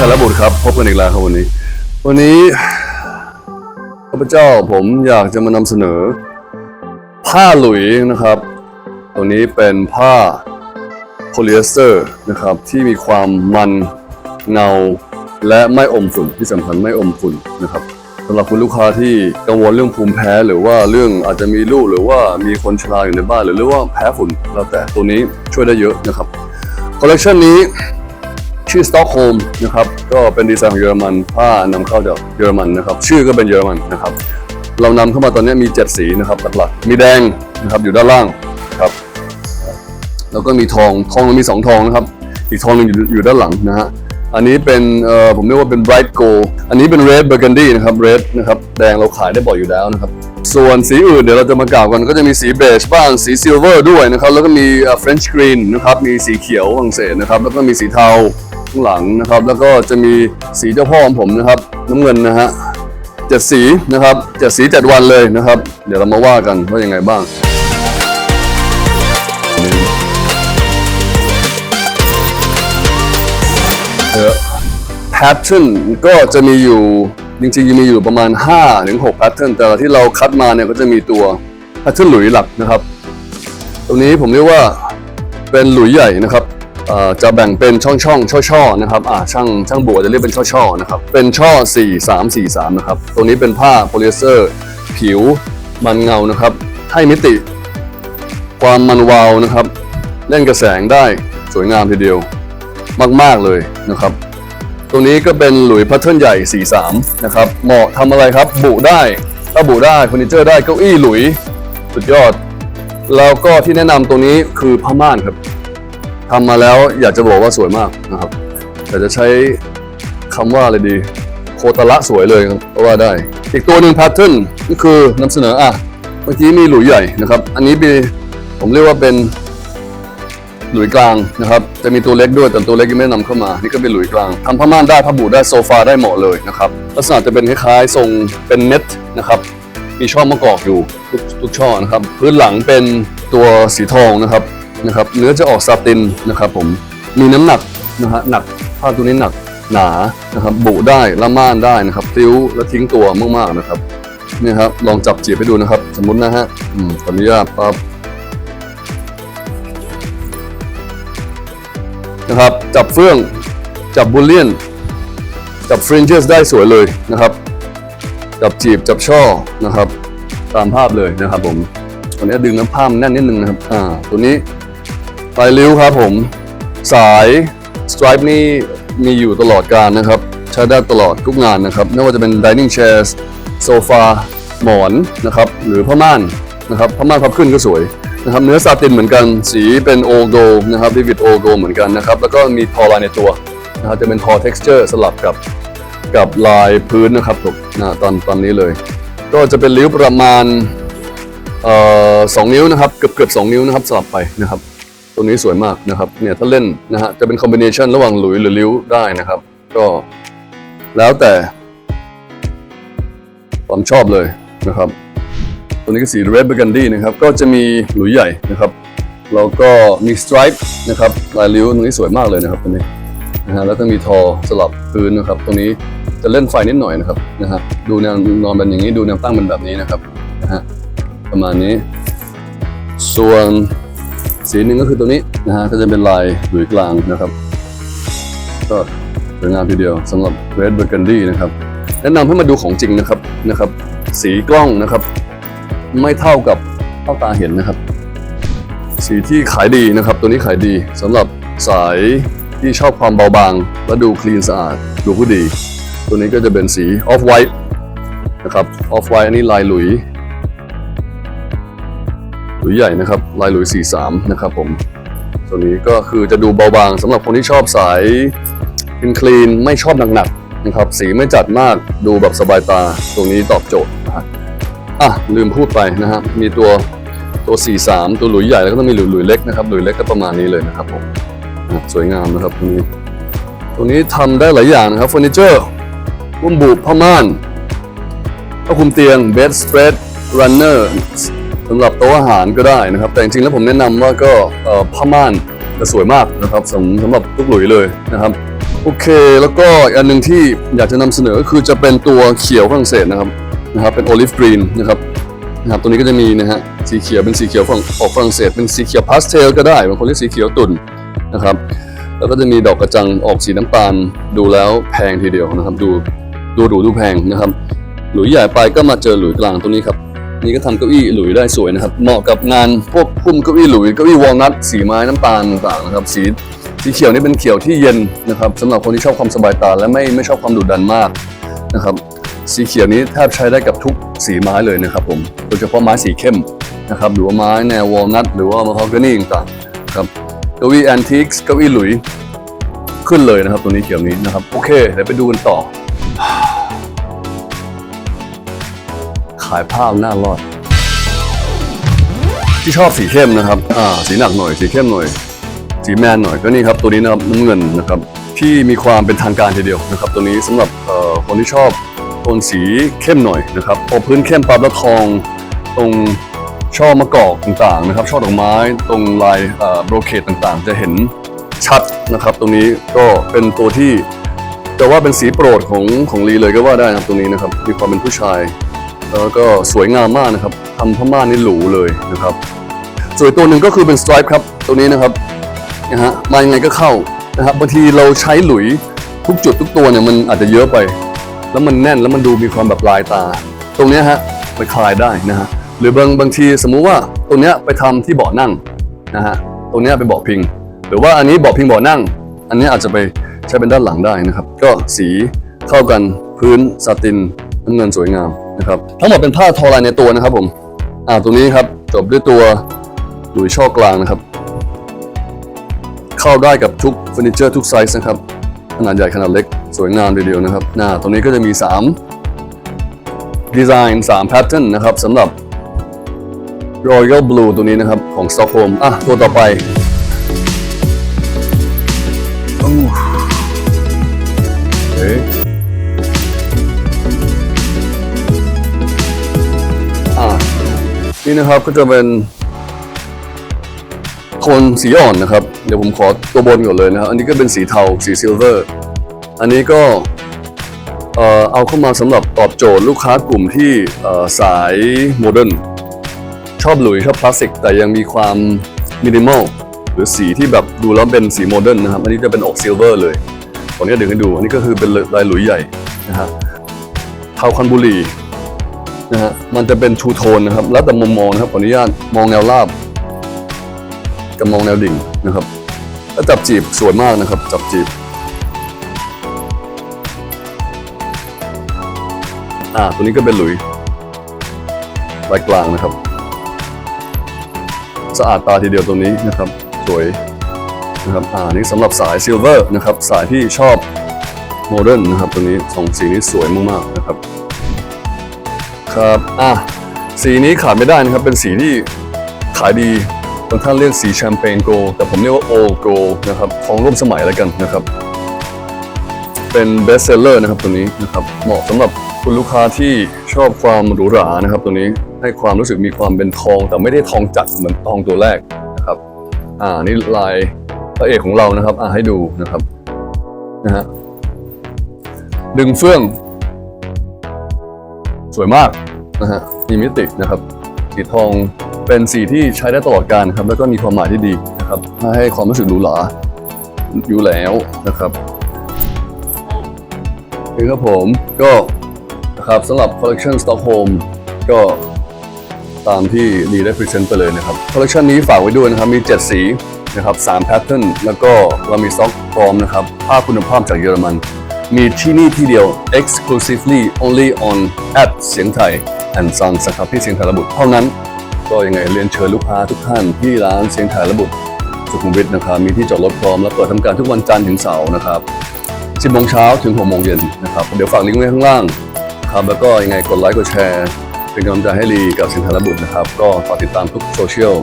ชาลบุตรครับ พบกันอีกแล้วครับวันนี้ วันนี้ข้าพเจ้าผมอยากจะมานำเสนอ ผ้าหลุยนะครับ ตัวนี้เป็นผ้าโพลีเอสเตอร์นะครับ ที่มีความมันเงาและไม่อมฝุ่นที่สำคัญไม่อมฝุ่นนะครับสำหรับคุณลูกค้าที่กังวลเรื่องภูมิแพ้หรือว่าเรื่องอาจจะมีลูกหรือว่ามีคนชราอยู่ในบ้านหรือว่าแพ้ฝุ่นแล้วแต่ตัวนี้ช่วยได้เยอะนะครับคอลเลคชันนี้ ชื่อสต็อกโฮมนะครับก็เป็นดีไซน์ของเยอรมันผ้านำเข้าจากเยอรมันนะครับชื่อก็เป็นเยอรมันนะครับเรานำเข้ามาตอนนี้มี 7 สีนะครับหลักๆมีแดงนะครับอยู่ด้านล่างครับแล้วก็มีทองทองมี 2 ทองนะครับอีกทองหนึงอยู่ด้านหลังนะฮะอันนี้เป็นเอ่อผมเรียกว่าเป็น bright gold อันนี้เป็น red burgundy นะครับ red นะครับแดงเราขายได้บ่อยอยู่แล้วนะครับส่วนสีอื่นเดี๋ยวเราจะมากล่าวกันก็จะมีสีเบจบ้างสีซิลเวอร์ด้วยนะครับแล้วก็มี French green นะครับมีสีเขียวฝรั่งเศสนะครับแล้วก็มีสีเทา ข้างหลังนะครับ แล้วก็จะมีสีเจ้าพ่อของผมนะครับ น้ำเงินนะฮะเจ็ดสีนะครับเจ็ดสีเจ็ดวันเลยนะครับ เดี๋ยวเรามาว่ากันว่ายังไงบ้างเออ pattern ก็จะมีอยู่จริงๆมีอยู่ประมาณ5ถึง6 pattern แต่ที่เราคัดมาเนี่ยก็จะมีตัว pattern หลุยหลักนะครับ ตรงนี้ผมเรียกว่าเป็นหลุยใหญ่นะครับ จะแบ่งเป็นช่องช่องช่อช่อๆนะครับช่างช่างบัวจะเรียกเป็นช่อช่อๆนะครับเป็นช่อ 4 3 4 3นะครับตรงนี้เป็นผ้าโพลีเอสเตอร์ ผิวมันเงานะครับ ให้มิติ ความมันวาวนะครับ เล่นกระแสงได้สวยงามทีเดียวมาก ๆ เลยนะครับตรงนี้ก็เป็นหลุยส์แพทเทิร์นใหญ่ 43 นะครับ เหมาะทำอะไรครับบุได้ถ้าบุได้เฟอร์นิเจอร์ได้เก้าอี้หลุยส์สุดยอด แล้วก็ที่แนะนำตรงนี้คือผ้าม่านครับ ทำมาแล้วอยากจะบอกว่าสวยมากนะครับแต่จะใช้คำว่าอะไรดี โคตรละสวยเลยครับก็ว่าได้ อีกตัวหนึ่งแพทเทิร์นก็คือนำเสนออะเมื่อกี้มีหลุยใหญ่นะครับ อันนี้เป็นผมเรียกว่าเป็นหลุยกลางนะครับจะมีตัวเล็กด้วยแต่ตัวเล็กยังไม่ได้นำเข้ามา นี่ก็เป็นหลุยกลางทำผ้าม่านได้ผ้าบูได้โซฟาได้เหมาะเลยนะครับลักษณะจะเป็นคล้ายๆทรงเป็นเน็ตนะครับมีช่อมะกอกอยู่ทุกทุกช่อนะครับพื้นหลังเป็นตัวสีทองนะครับ นะครับเนื้อจะออกซาตินนะครับผมมีน้ำหนักนะฮะหนักผ้าตัวนี้หนักหนานะครับบุได้ละม่านได้นะครับติ้วและทิ้งตัวมากๆนะครับนี่ครับลองจับจีบให้ดูนะครับ สมมุตินะฮะอืมขออนุญาตปั๊บนะครับจับเฟื่องจับบูลเลียน จับฟรินเจสได้สวยเลยนะครับ จับจีบจับช่อนะครับ ตามภาพเลยนะครับผมตัวนี้ดึงน้ำผ้ามันแน่นนิดนึงนะครับอ่าตัวนี้ ลายริ้วครับผม สายสไตรป์นี่มีอยู่ตลอดการนะครับ ใช้ได้ตลอดทุกงานนะครับไม่ว่าจะเป็น dining chairs โซฟาหมอนนะครับหรือผ้าม่านนะครับผ้าม่านพับขึ้นก็สวยนะครับเนื้อซาตินเหมือนกันสีเป็นโอโกนะครับวิวิดโอโกเหมือนกันนะครับแล้วก็มีทอลายในตัวนะครับจะเป็นทอ texture สลับกับกับลายพื้นนะครับผมนะตอนตอนนี้เลย ก็จะเป็นริ้วประมาณเอ่อสองนิ้วนะครับเกือบเกือบสองนิ้วนะครับสลับไปนะครับ ตัวนี้สวยมากนะครับเนี่ยถ้าเล่นนะฮะจะเป็นคอมบิเนชันระหว่างหลุยหรือริ้วได้นะครับ ก็แล้วแต่ความชอบเลยนะครับ ตัวนี้ก็สี Red Burgundy นะครับ ก็จะมีหลุยใหญ่นะครับแล้วก็มี stripe นะครับลายริ้วตรงนี้สวยมากเลยนะครับตัวนี้นะฮะแล้วก็มีทอสลับพื้นนะครับตรงนี้จะเล่นไฟนิดหน่อยนะครับนะฮะดูแนวนอนเป็นอย่างนี้ดูแนวตั้งเป็นแบบนี้นะครับนะฮะประมาณนี้ ส่วน สีหนึ่งก็คือตัวนี้นะฮะก็จะเป็นลายหลุยกลางนะครับ ก็สวยงามทีเดียวสำหรับ Red Burgundy นะครับแนะนำให้มาดูของจริงนะครับนะครับ สีกล้องนะครับ ไม่เท่ากับเท่าตาเห็นนะครับ สีที่ขายดีนะครับ ตัวนี้ขายดีสำหรับสายที่ชอบความเบาบาง และดูคลีนสะอาด ดูผู้ดี ตัวนี้ก็จะเป็นสีออฟไวท์นะครับออฟไวท์อันนี้ลายหลุย ลุยใหญ่นะครับลายหลุย43 นะครับผมตัวนี้ก็คือจะดูเบาบางสำหรับคนที่ชอบสายคลีนคลีนไม่ชอบหนักๆนะครับสีไม่จัดมากดูแบบสบายตาตรงนี้ตอบโจทย์นะอะลืมพูดไปนะฮะมีตัวตัว 43 ตัวหลุยใหญ่แล้วก็ต้องมีหลุยหลุยเล็กนะครับหลุยเล็กก็ประมาณนี้เลยนะครับผมสวยงามนะครับตรงนี้ตรงนี้ทำได้หลายอย่างนะครับเฟอร์นิเจอร์พุ่มบุผ้าม่านผ้าคลุมเตียงเบดสเปรดรันเนอร์ สำหรับโต๊ะอาหารก็ได้นะครับ แต่จริงๆแล้วผมแนะนำว่าก็ผ้าม่านจะสวยมากนะครับสำสำหรับทุกหลุยเลยนะครับโอเค แล้วก็อันหนึ่งที่อยากจะนำเสนอก็คือจะเป็นตัวเขียวฝรั่งเศสนะครับนะครับเป็นโอลิฟกรีนนะครับนะครับตัวนี้ก็จะมีนะฮะสีเขียวเป็นสีเขียวฝรั่งออกฝรั่งเศสเป็นสีเขียวพาสเทลก็ได้บางคนเรียกสีเขียวตุ่นนะครับแล้วก็จะมีดอกกระจังออกสีน้ำตาลดูแล้วแพงทีเดียวนะครับ ดูดูหรูดูแพงนะครับ หลุยใหญ่ไปก็มาเจอหลุยกลางตัวนี้ครับ นี่ก็ทำเก้าอี้หลุยได้สวยนะครับ เหมาะกับงานพวกพุ่มเก้าอี้หลุยเก้าอี้วอลนัทสีไม้น้ำตาลต่างๆนะครับสีสีเขียวนี่เป็นเขียวที่เย็นนะครับสำหรับคนที่ชอบความสบายตาและไม่ไม่ชอบความดุดันมากนะครับ สีเขียวนี้แทบใช้ได้กับทุกสีไม้เลยนะครับผมโดยเฉพาะไม้สีเข้มนะครับหรือว่าไม้แนววอลนัทหรือว่ามะฮอกกานี่ต่างๆครับเก้าอี้แอนทิกส์เก้าอี้หลุยขึ้นเลยนะครับตัวนี้เขียวนี้นะครับโอเคเดี๋ยวไปดูกันต่อ ขายผ้าหน้ารอด ที่ชอบสีเข้มนะครับ อ่า สีหนักหน่อย สีเข้มหน่อย สีแมนหน่อยก็นี่ครับตัวนี้นะครับน้ำเงินนะครับที่มีความเป็นทางการทีเดียวนะครับ ตัวนี้สำหรับเอ่อคนที่ชอบโทนสีเข้มหน่อยนะครับพอพื้นเข้มปั๊บแล้วทองตรงช่อมะกอกต่างๆนะครับ ช่อดอกไม้ตรงลายเอ่อโบรเคตต่างๆ จะเห็นชัดนะครับ ตรงนี้ก็เป็นตัวที่จะว่าเป็นสีโปรดของของลีเลยก็ว่าได้นะครับตรงนี้นะครับ มีความเป็นผู้ชาย แล้วก็สวยงามมากนะครับทำผ้าม่านนี่หรูเลยนะครับส่วนตัวหนึ่งก็คือเป็นสไตร์ครับตัวนี้นะครับนะฮะมายังไงก็เข้านะครับบางทีเราใช้หลุยทุกจุดทุกตัวเนี่ยมันอาจจะเยอะไป แล้วมันแน่นแล้วมันดูมีความแบบลายตา ตรงนี้ฮะไปคลายได้นะฮะหรือบางบางทีสมมุติว่าตรงนี้ไปทำที่เบาะนั่งนะฮะตรงนี้ยไปเบาะพิง หรือว่าอันนี้เบาะพิงเบาะนั่ง อันนี้อาจจะไปใช้เป็นด้านหลังได้นะครับ ก็สีเข้ากันพื้นซาตินน้ำเงินสวยงาม นะครับทั้งหมดเป็นผ้าทอลายในตัวนะครับผมอ่าตรงนี้ครับจบด้วยตัวหลุยช่อกลางนะครับ เข้าได้กับทุกเฟอร์นิเจอร์ทุกไซส์นะครับ ขนาดใหญ่ขนาดเล็กสวยงามทีเดียวนะครับหน้าตรงนี้ก็จะมี 3 ดีไซน์3แพทเทิร์นนะครับสำหรับ Royal Blue ตัวนี้นะครับ ของ Stockholm อะ ตัวต่อไป นี่นะครับก็จะเป็นโทนสีอ่อนนะครับ เดี๋ยวผมขอตัวบนก่อนเลยนะครับ อันนี้ก็เป็นสีเทาสีซิลเวอร์ อันนี้ก็เอ่อเอาเข้ามาสำหรับตอบโจทย์ลูกค้ากลุ่มที่เอ่อสายโมเดิร์นชอบหลุยชอบคลาสสิก แต่ยังมีความมินิมอลหรือสีที่แบบดูแล้วเป็นสีโมเดิร์นนะครับ อันนี้จะเป็นออกซิลเวอร์เลยตอนนี้เดี๋ยวให้ดู อันนี้ก็คือเป็นลายหลุยใหญ่นะฮะเทาคันบุรี นะฮะมันจะเป็นทูโทนนะครับ แล้วแต่มุมมองนะครับขออนุญาตมองแนวราบกับมองแนวดิ่งนะครับแล้วจับจีบสวยมากนะครับ จับจีบอ่าตัวนี้ก็เป็นหลุยลายกลางนะครับ สะอาดตาทีเดียวตัวนี้นะครับ สวยนะครับอ่านี่สำหรับสายซิลเวอร์นะครับ สายที่ชอบโมเดิร์นนะครับ ตัวนี้สองสีนี้สวยมากๆนะครับ ครับอะสีนี้ขาดไม่ได้นะครับ เป็นสีที่ขายดีบางท่านเรียกสีแชมเปญโกลแต่ผมเรียกว่าโอโกลนะครับของร่วมสมัยแล้วกันนะครับ เป็นเบสเซลเลอร์นะครับตัวนี้นะครับเหมาะสำหรับคุณลูกค้าที่ชอบความหรูหรานะครับ ตัวนี้ให้ความรู้สึกมีความเป็นทอง แต่ไม่ได้ทองจัดเหมือนทองตัวแรกนะครับอ่านี่ลายพระเอกของเรานะครับอ่าให้ดูนะครับนะฮะดึงเฟื่อง สวยมากนะฮะมีมิตินะครับ สีทองเป็นสีที่ใช้ได้ตลอดการครับ แล้วก็มีความหมายที่ดีนะครับให้ความรู้สึกหรูหราอยู่แล้วนะครับนี่ครับผมก็นะครับสำหรับ collection Stockholm ก็ตามที่ดีได้พรีเซนต์ไปเลยนะครับ collection นี้ฝากไว้ด้วยนะครับ มี 7 สีนะครับ3 pattern แล้วก็เรามีสต็อกพร้อมนะครับ ผ้าคุณภาพจากเยอรมัน มีที่นี่ที่เดียว exclusively only on at เสียงไทย and Sons นะครับที่เสียงไทยระบุเท่านั้น ก็ยังไงเรียนเชิญลูกค้าทุกท่านที่ร้านเสียงไทยระบุสุขุมวิทนะครับ มีที่จอดรถพร้อมและเปิดทำการทุกวันจันทร์ถึงเสาร์นะครับ 10โมงเช้าถึง6โมงเย็นนะครับ เดี๋ยวฝากลิงก์ไว้ข้างล่างครับแล้วก็ยังไงกดไลค์กดแชร์ เป็นกำลังใจให้ลีกับเสียงไทยระบุนะครับ ก็ฝากติดตามทุกโซเชียล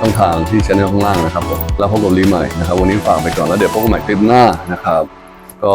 ช่องทางที่ช anel ข้างล่างนะครับผมแล้วพบกับลีใหม่นะครับ วันนี้ฝากไปก่อนแล้วเดี๋ยวพบกันใหม่คลิปหน้านะครับ ก็